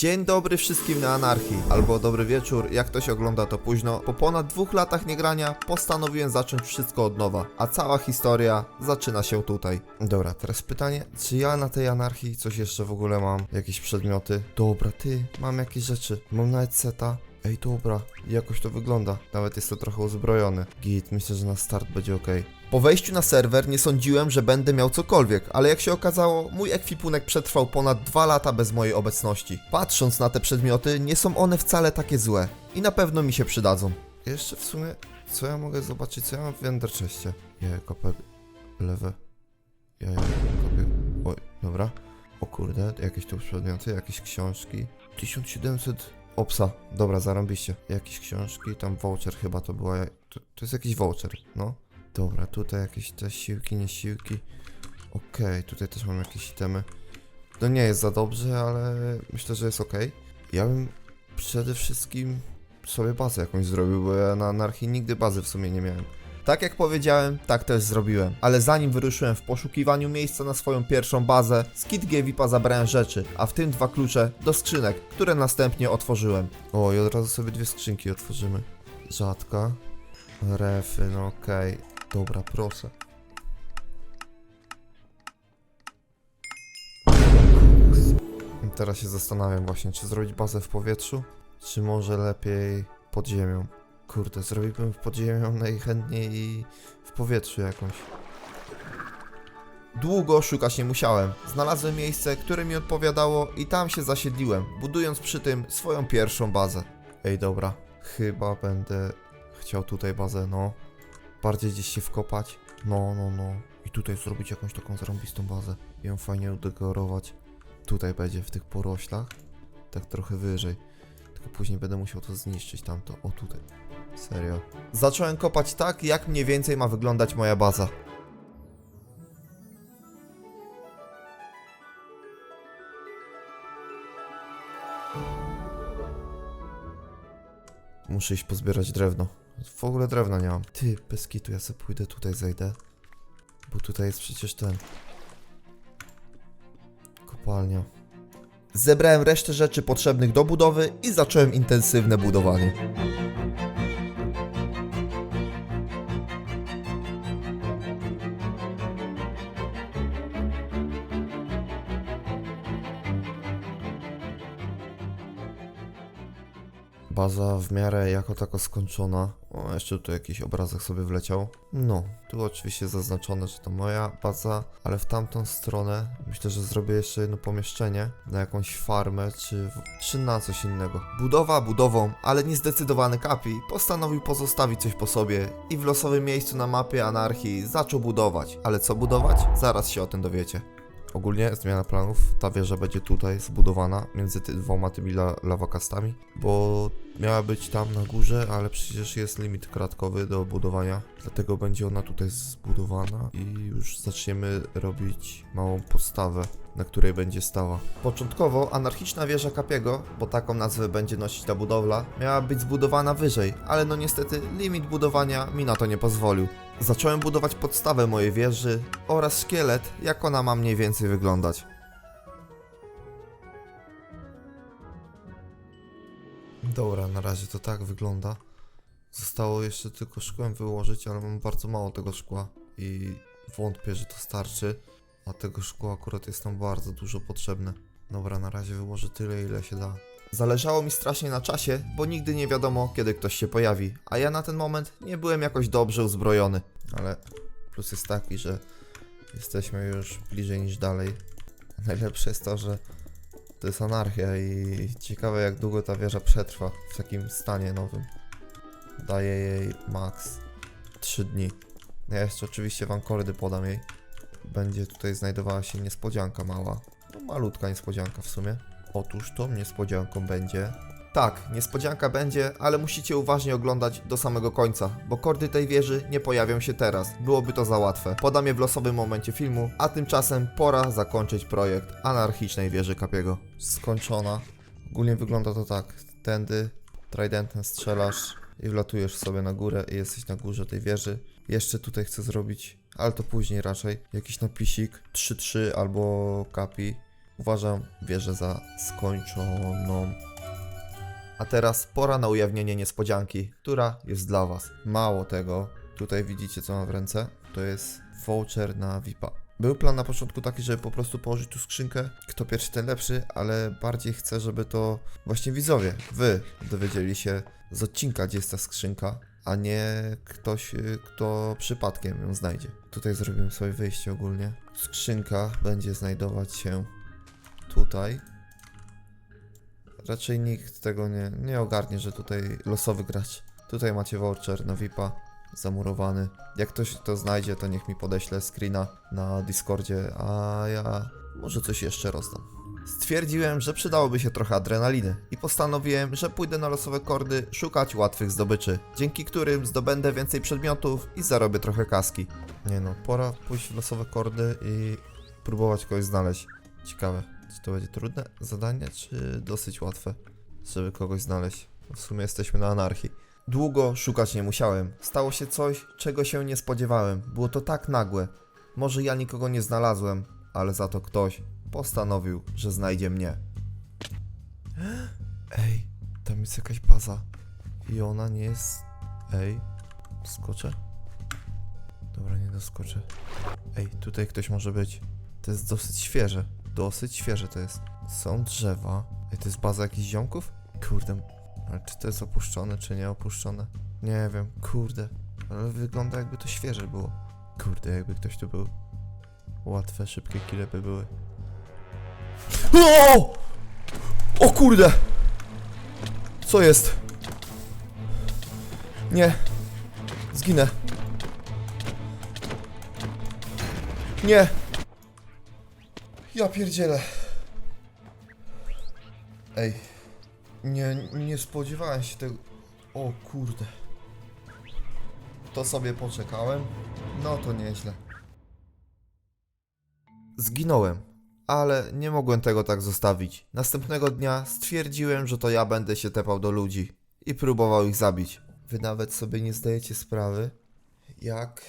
Dzień dobry wszystkim na anarchii, albo dobry wieczór, jak ktoś ogląda to późno. Po ponad dwóch latach niegrania postanowiłem zacząć wszystko od nowa, a cała historia zaczyna się tutaj. Dobra, teraz pytanie, czy ja na tej anarchii coś jeszcze w ogóle mam? Jakieś przedmioty? Dobra, ty, mam jakieś rzeczy, mam nawet seta. Ej, dobra, jakoś to wygląda. Nawet jest to trochę uzbrojony. Git, myślę, że na start będzie ok. Po wejściu na serwer nie sądziłem, że będę miał cokolwiek, ale jak się okazało, mój ekwipunek przetrwał ponad dwa lata bez mojej obecności. Patrząc na te przedmioty, nie są one wcale takie złe i na pewno mi się przydadzą. Jeszcze w sumie, co ja mogę zobaczyć, co ja mam w Enderchestie? Ja kopę lewe. Ja, ja kopię. Oj, dobra. O kurde, jakieś tu przedmioty, jakieś książki. 1700 Opsa, dobra, zarąbiście. Jakieś książki, tam voucher chyba to była. To, to jest jakiś voucher, no. Dobra, tutaj jakieś te siłki, nie siłki. Okej, tutaj też mam jakieś itemy. No nie jest za dobrze, ale myślę, że jest okej. Ja bym przede wszystkim sobie bazę jakąś zrobił, bo ja na anarchii nigdy bazy w sumie nie miałem. Tak jak powiedziałem, tak też zrobiłem. Ale zanim wyruszyłem w poszukiwaniu miejsca na swoją pierwszą bazę, z Kit Gevipa zabrałem rzeczy, a w tym dwa klucze do skrzynek, które następnie otworzyłem. O, i od razu sobie dwie skrzynki otworzymy. Rzadka. Refy, no okej. Dobra, proszę. Teraz się zastanawiam właśnie, czy zrobić bazę w powietrzu, czy może lepiej pod ziemią. Kurde, zrobiłbym pod ziemią najchętniej i w powietrzu jakąś. Długo szukać nie musiałem. Znalazłem miejsce, które mi odpowiadało i tam się zasiedliłem, budując przy tym swoją pierwszą bazę. Ej, dobra. Chyba będę chciał tutaj bazę, no. Bardziej gdzieś się wkopać. No, no, no. I tutaj zrobić jakąś taką zarąbistą bazę. I ją fajnie udekorować. Tutaj będzie, w tych poroślach. Tak trochę wyżej. Tylko później będę musiał to zniszczyć tamto. O, tutaj. Serio. Zacząłem kopać tak, jak mniej więcej ma wyglądać moja baza. Muszę iść pozbierać drewno. W ogóle drewna nie mam. Ty, bez kitu, ja sobie pójdę tutaj, zejdę. Bo tutaj jest przecież ten... Kopalnia. Zebrałem resztę rzeczy potrzebnych do budowy i zacząłem intensywne budowanie. Baza w miarę jako tako skończona. O, jeszcze tu jakiś obrazek sobie wleciał. No, tu oczywiście zaznaczone, że to moja baza, ale w tamtą stronę myślę, że zrobię jeszcze jedno pomieszczenie na jakąś farmę, czy, czy na coś innego. Budowa budową, ale niezdecydowany Kapi postanowił pozostawić coś po sobie i w losowym miejscu na mapie anarchii zaczął budować. Ale co budować? Zaraz się o tym dowiecie. Ogólnie zmiana planów, ta wieża będzie tutaj zbudowana między ty, dwoma tymi la, lawakastami, bo miała być tam na górze, ale przecież jest limit kratkowy do budowania, dlatego będzie ona tutaj zbudowana i już zaczniemy robić małą podstawę, na której będzie stała. Początkowo anarchiczna wieża Kapiego, bo taką nazwę będzie nosić ta budowla, miała być zbudowana wyżej, ale no niestety limit budowania mi na to nie pozwolił. Zacząłem budować podstawę mojej wieży oraz szkielet, jak ona ma mniej więcej wyglądać. Dobra, na razie to tak wygląda. Zostało jeszcze tylko szkłem wyłożyć, ale mam bardzo mało tego szkła i wątpię, że to starczy. A tego szkła akurat jest nam bardzo dużo potrzebne. Dobra, na razie wyłożę tyle, ile się da. Zależało mi strasznie na czasie, bo nigdy nie wiadomo, kiedy ktoś się pojawi, a ja na ten moment nie byłem jakoś dobrze uzbrojony. Ale plus jest taki, że jesteśmy już bliżej niż dalej. Najlepsze jest to, że to jest anarchia i ciekawe jak długo ta wieża przetrwa w takim stanie nowym. Daję jej max 3 dni. Ja jeszcze oczywiście wam kordy podam jej. Będzie tutaj znajdowała się niespodzianka mała. No, malutka niespodzianka w sumie. Otóż tą niespodzianką będzie. Tak, niespodzianka będzie, ale musicie uważnie oglądać do samego końca, bo kordy tej wieży nie pojawią się teraz. Byłoby to za łatwe. Podam je w losowym momencie filmu, a tymczasem pora zakończyć projekt anarchicznej wieży Kapiego. Skończona. Ogólnie wygląda to tak. Tędy tridentem strzelasz i wlatujesz sobie na górę i jesteś na górze tej wieży. Jeszcze tutaj chcę zrobić, ale to później raczej, jakiś napisik 3-3 albo kapi uważam wieżę za skończoną. A teraz pora na ujawnienie niespodzianki, która jest dla Was. Mało tego, tutaj widzicie co mam w ręce, to jest voucher na VIPa. Był plan na początku taki, żeby po prostu położyć tu skrzynkę, kto pierwszy ten lepszy, ale bardziej chcę, żeby to właśnie widzowie, wy dowiedzieli się z odcinka, gdzie jest ta skrzynka, a nie ktoś, y, kto przypadkiem ją znajdzie. Tutaj zrobimy sobie wyjście ogólnie. Skrzynka będzie znajdować się tutaj. Raczej nikt tego nie, nie ogarnie, że tutaj losowy gracz. Tutaj macie voucher na VIPa zamurowany. Jak ktoś to znajdzie, to niech mi podeśle screena na Discordzie, a ja może coś jeszcze rozdam. Stwierdziłem, że przydałoby się trochę adrenaliny i postanowiłem, że pójdę na losowe kordy szukać łatwych zdobyczy, dzięki którym zdobędę więcej przedmiotów i zarobię trochę kaski. Nie no, pora pójść w losowe kordy i próbować kogoś znaleźć. Ciekawe, czy to będzie trudne zadanie, czy dosyć łatwe, żeby kogoś znaleźć. W sumie jesteśmy na anarchii. Długo szukać nie musiałem. Stało się coś, czego się nie spodziewałem. Było to tak nagłe. Może ja nikogo nie znalazłem, ale za to ktoś postanowił, że znajdzie mnie. Ej, tam jest jakaś baza. I ona nie jest. Ej, skoczę? Dobra, nie doskoczę. Ej, tutaj ktoś może być. To jest dosyć świeże. Dosyć świeże to jest. Są drzewa. Ej, to jest baza jakichś ziomków? Kurde, ale czy to jest opuszczone, czy nie opuszczone? Nie wiem, kurde. Ale wygląda jakby to świeże było. Kurde, jakby ktoś tu był. Łatwe, szybkie kile by były. O! O kurde! Co jest? Nie. Zginę. Nie. Ja pierdzielę. Ej. Nie, nie spodziewałem się tego. O kurde. To sobie poczekałem. No to nieźle. Zginąłem, ale nie mogłem tego tak zostawić. Następnego dnia stwierdziłem, że to ja będę się tepał do ludzi i próbował ich zabić. Wy nawet sobie nie zdajecie sprawy, jak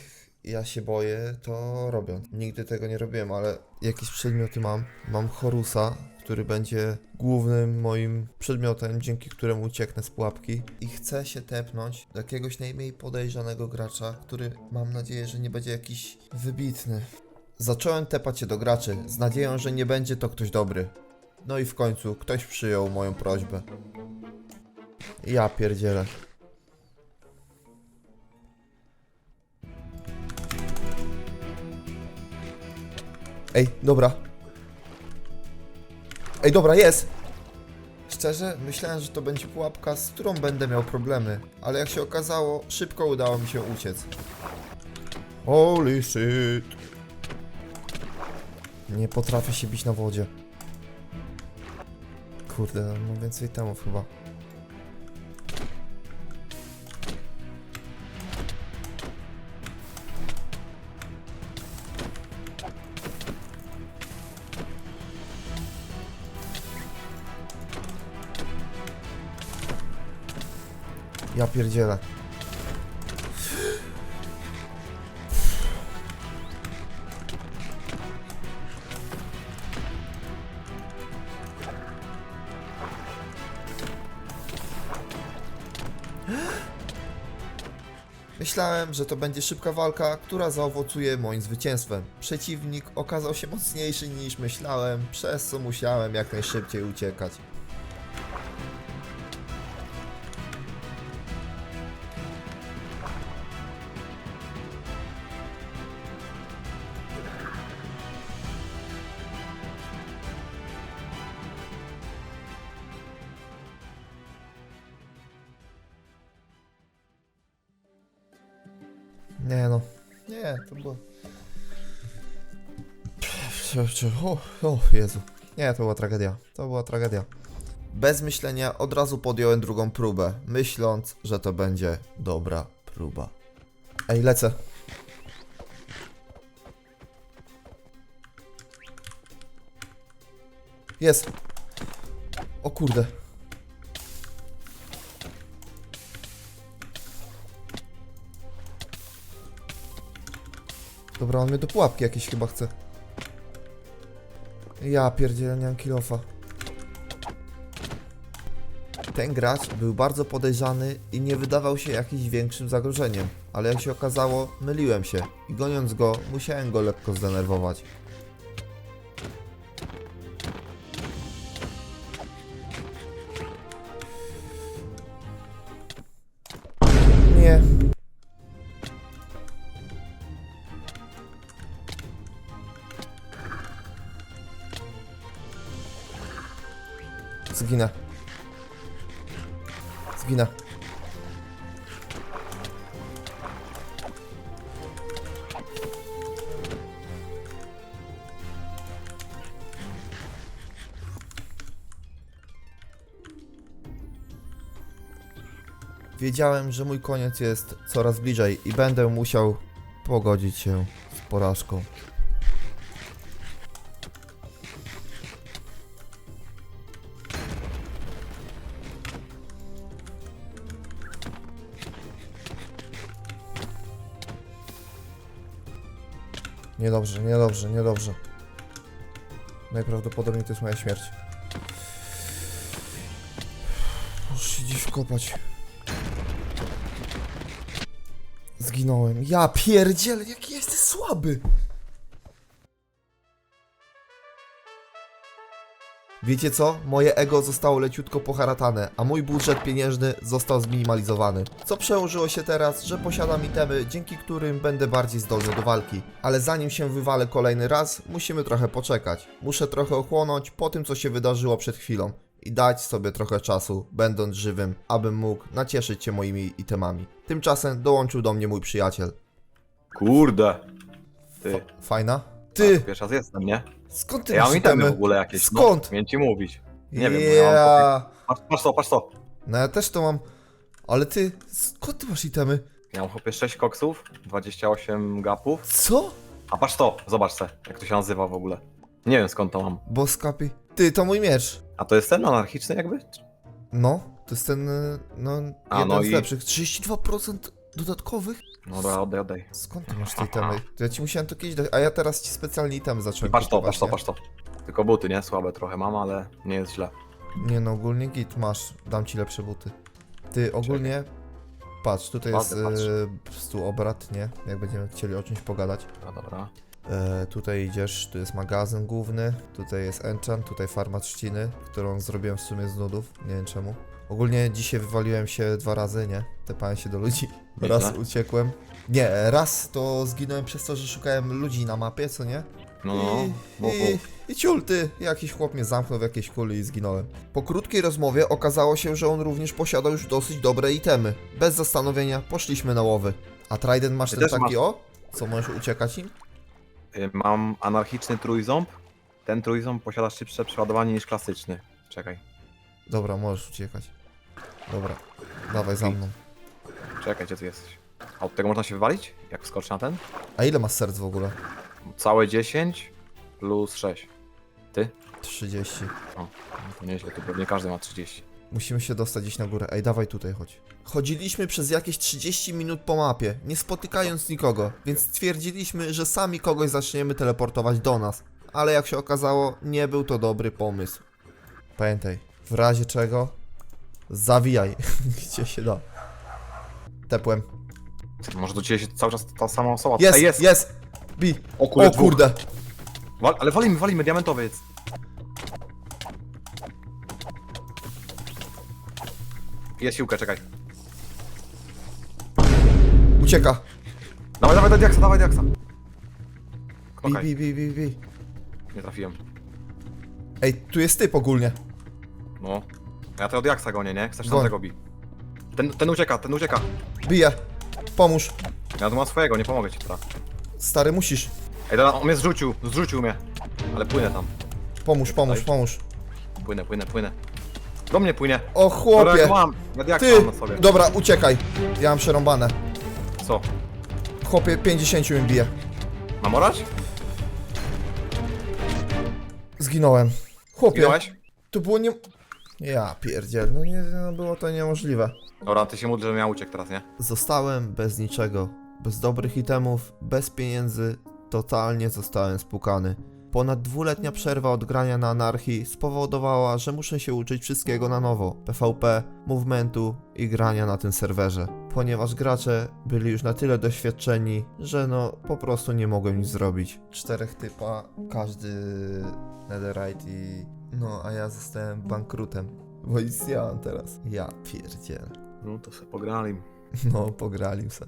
ja się boję, to robię. Nigdy tego nie robiłem, ale jakieś przedmioty mam. Mam Horusa, który będzie głównym moim przedmiotem, dzięki któremu ucieknę z pułapki. I chcę się tepnąć do jakiegoś najmniej podejrzanego gracza, który mam nadzieję, że nie będzie jakiś wybitny. Zacząłem tepać się do graczy, z nadzieją, że nie będzie to ktoś dobry. No i w końcu ktoś przyjął moją prośbę. Ja pierdzielę. Ej, dobra. Ej, dobra, jest! Szczerze, myślałem, że to będzie pułapka, z którą będę miał problemy, ale jak się okazało, szybko udało mi się uciec. Holy shit! Nie potrafię się bić na wodzie. Kurde, mam więcej temów chyba. Pierdzielę. Myślałem, że to będzie szybka walka, która zaowocuje moim zwycięstwem. Przeciwnik okazał się mocniejszy niż myślałem, przez co musiałem jak najszybciej uciekać. Nie no. Nie, to było... O, o Jezu. Nie, to była tragedia. To była tragedia. Bez myślenia od razu podjąłem drugą próbę, myśląc, że to będzie dobra próba. Ej, lecę. Jest. O kurde. Dobra, on mnie do pułapki jakieś chyba chce. Ja pierdzielę, nie mam kilofa. Ten gracz był bardzo podejrzany i nie wydawał się jakimś większym zagrożeniem, ale jak się okazało, myliłem się i goniąc go, musiałem go lekko zdenerwować. Nie. Zginę. Zginę. Wiedziałem, że mój koniec jest coraz bliżej i będę musiał pogodzić się z porażką. Niedobrze, niedobrze, niedobrze. Najprawdopodobniej to jest moja śmierć. Muszę się gdzieś wkopać. Zginąłem. Ja pierdzielę, jaki jesteś słaby! Wiecie co? Moje ego zostało leciutko poharatane, a mój budżet pieniężny został zminimalizowany. Co przełożyło się teraz, że posiadam itemy, dzięki którym będę bardziej zdolny do walki. Ale zanim się wywalę kolejny raz, musimy trochę poczekać. Muszę trochę ochłonąć po tym, co się wydarzyło przed chwilą. I dać sobie trochę czasu, będąc żywym, abym mógł nacieszyć się moimi itemami. Tymczasem dołączył do mnie mój przyjaciel. Kurde. Ty. Fajna? Ty. Ty! Pierwszy raz jestem, nie? Skąd ty Ja masz mam itemy w ogóle jakieś. Skąd? No, miałem ci mówić. Nie wiem, bo ja mam Ja... Patrz, patrz to, patrz to. No ja też to mam. Ale ty, skąd ty masz itemy? Ja mam chłopie 6 koksów, 28 gapów. Co? A patrz to, zobacz se, jak to się nazywa w ogóle. Nie wiem skąd to mam. Boskapi. Ty, to mój miecz. A to jest ten anarchiczny jakby? No, to jest ten, y, no, A, jeden no z i- lepszych. 32% dodatkowych? No dobra, oddaj, oddaj. Skąd ty masz te itemy? To ja ci musiałem to kiedyś dać, a ja teraz ci specjalnie itemy I zacząłem patrz to, kupować, patrz to, nie? patrz to. Tylko buty, nie? Słabe trochę mam, ale nie jest źle. Nie no, ogólnie git, masz, dam ci lepsze buty. Ty, ogólnie, patrz, tutaj jest Ładny, patrz. y, stół obrad, nie? Jak będziemy chcieli o czymś pogadać. No dobra. E, tutaj idziesz, tu jest magazyn główny, tutaj jest enchant, tutaj farma trzciny, którą zrobiłem w sumie z nudów, nie wiem czemu. Ogólnie dzisiaj wywaliłem się dwa razy, nie? Tepałem się do ludzi. Nieźle. Raz uciekłem. Nie, raz to zginąłem przez to, że szukałem ludzi na mapie, co nie? No, no. I, Mów, i. I ciul, ty, jakiś chłop mnie zamknął w jakiejś kuli i zginąłem. Po krótkiej rozmowie okazało się, że on również posiadał już dosyć dobre itemy. Bez zastanowienia poszliśmy na łowy. A Trident masz Ty ten też taki masz- o? Co możesz uciekać im? Y, Mam anarchiczny trójząb. Ten trójząb posiada szybsze przeładowanie niż klasyczny. Czekaj, Dobra, możesz uciekać. Dobra, dawaj za mną. Czekaj, gdzie ty jesteś? A od tego można się wywalić? Jak wskoczy na ten? A ile masz serc w ogóle? Całe 10 plus 6. Ty? 30. O, no to nieźle, tu pewnie każdy ma 30. Musimy się dostać gdzieś na górę. Ej, dawaj tutaj, chodź. Chodziliśmy przez jakieś 30 minut po mapie, nie spotykając nikogo, więc stwierdziliśmy, że sami kogoś zaczniemy teleportować do nas. Ale jak się okazało, nie był to dobry pomysł. Pamiętaj, w razie czego, zawijaj, gdzie się da. Tepłem. Może do ciebie się cały czas ta sama osoba. Jest, Ej, jest, jest! Bi. O kurde, O kurde. Wal, ale walimy, walimy, diamentowy jest. Siłkę, czekaj. Ucieka. Dawaj, dawaj, dawaj diaksa, dawaj diaksa. Bi, Okej, bi, bi, bi, bi. nie trafiłem. Ej, tu jest typ ogólnie. No. Ja tego diaksa gonię, nie? Chcesz Goń. tamtego bi. Ten, ten ucieka, ten ucieka. Bije. Pomóż. Ja tu mam swojego, nie pomogę ci teraz. Stary, musisz. Ej, dobra, on mnie zrzucił, zrzucił mnie. Ale płynę tam. Pomóż, pomóż, pomóż. Płynę, płynę, płynę. Do mnie płynie. O Dobra, chłopie. ja go mam. Ja diaksa Ty! mam na sobie. Dobra, uciekaj. Ja mam przerąbane. Co? Chłopie, 50 mi bije. Mam orać? Zginąłem. Chłopie, Zginąłeś? to było nie... Ja pierdziel, no nie, no było to niemożliwe. Dobra, ty się módl, żebym ja uciekł teraz, nie? Zostałem bez niczego. Bez dobrych itemów, bez pieniędzy. Totalnie zostałem spukany. Ponad dwuletnia przerwa od grania na anarchii spowodowała, że muszę się uczyć wszystkiego na nowo. PvP, movementu i grania na tym serwerze. Ponieważ gracze byli już na tyle doświadczeni, że no po prostu nie mogłem nic zrobić. Czterech typa, każdy netherite i... No, a ja zostałem bankrutem. Bo nic mam teraz. Ja pierdzielę. No to sobie pograli. No, pograli se.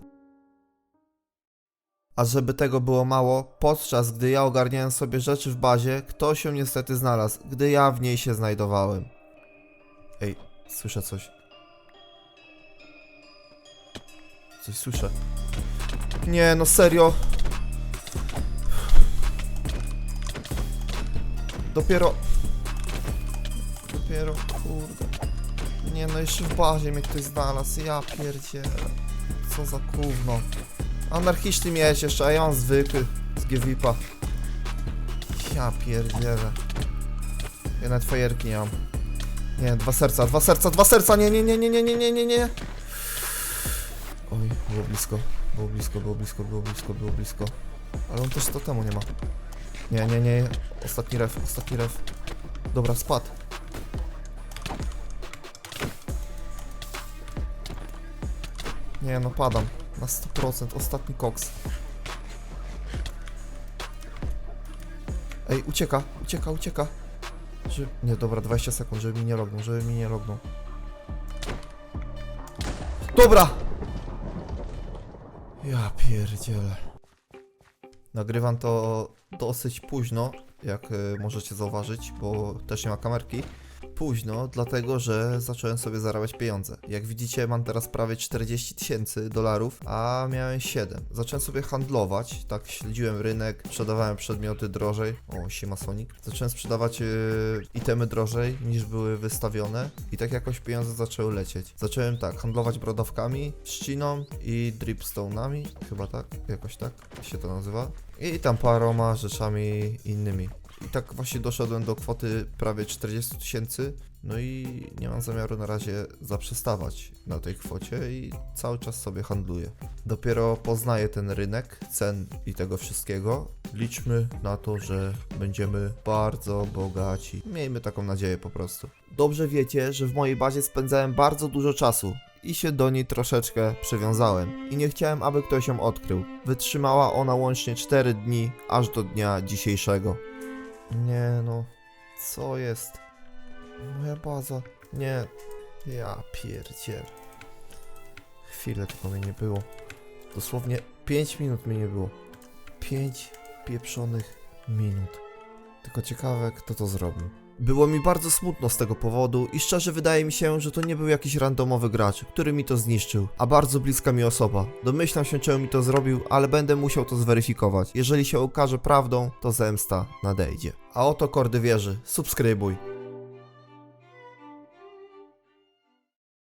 A żeby tego było mało, podczas gdy ja ogarniałem sobie rzeczy w bazie, ktoś ją niestety znalazł, gdy ja w niej się znajdowałem. Ej, słyszę coś. Coś słyszę. Nie, no serio. Dopiero... Dopiero, kurde. Nie no, jeszcze w bazie mnie ktoś znalazł, ja pierdzielę. Co za gówno. Anarchiczny mieć jeszcze, a ja mam zwykły z GVIPa. Ja pierdzielę. Ja nawet fajerki nie mam. Nie, dwa serca, dwa serca, dwa serca, nie, nie, nie, nie, nie, nie, nie, nie, nie. Oj, było blisko, było blisko, było blisko, było blisko, było blisko. Ale on też to temu nie ma. Nie, nie, nie, ostatni ref, ostatni ref. Dobra, spadł. Nie no, padam. Na 100%, ostatni koks. Ej, ucieka, ucieka, ucieka. Nie, dobra, 20 sekund, żeby mi nie lognął, żeby mi nie lognął. Dobra! Ja pierdzielę. Nagrywam to dosyć późno, jak y, możecie zauważyć, bo też nie ma kamerki. Późno, dlatego że zacząłem sobie zarabiać pieniądze. Jak widzicie, mam teraz prawie 40 tysięcy dolarów, a miałem 7. Zacząłem sobie handlować, tak śledziłem rynek, sprzedawałem przedmioty drożej. O, siema Sonic. Zacząłem sprzedawać yy, itemy drożej niż były wystawione i tak jakoś pieniądze zaczęły lecieć. Zacząłem tak, handlować brodawkami, trzciną i dripstone'ami, chyba tak, jakoś tak się to nazywa. I tam paroma rzeczami innymi. I tak właśnie doszedłem do kwoty prawie 40 tysięcy. No i nie mam zamiaru na razie zaprzestawać na tej kwocie i cały czas sobie handluję. Dopiero poznaję ten rynek, cen i tego wszystkiego. Liczmy na to, że będziemy bardzo bogaci. Miejmy taką nadzieję po prostu. Dobrze wiecie, że w mojej bazie spędzałem bardzo dużo czasu i się do niej troszeczkę przywiązałem i nie chciałem, aby ktoś ją odkrył. Wytrzymała ona łącznie 4 dni, aż do dnia dzisiejszego. Nie no, co jest? Moja baza. Nie, ja pierdziel. Chwilę tylko mnie nie było. Dosłownie 5 minut mnie nie było. 5 pieprzonych minut. Tylko ciekawe, kto to zrobił. Było mi bardzo smutno z tego powodu i szczerze wydaje mi się, że to nie był jakiś randomowy gracz, który mi to zniszczył, a bardzo bliska mi osoba. Domyślam się, czemu mi to zrobił, ale będę musiał to zweryfikować. Jeżeli się okaże prawdą, to zemsta nadejdzie. A oto kordy wieży. Subskrybuj.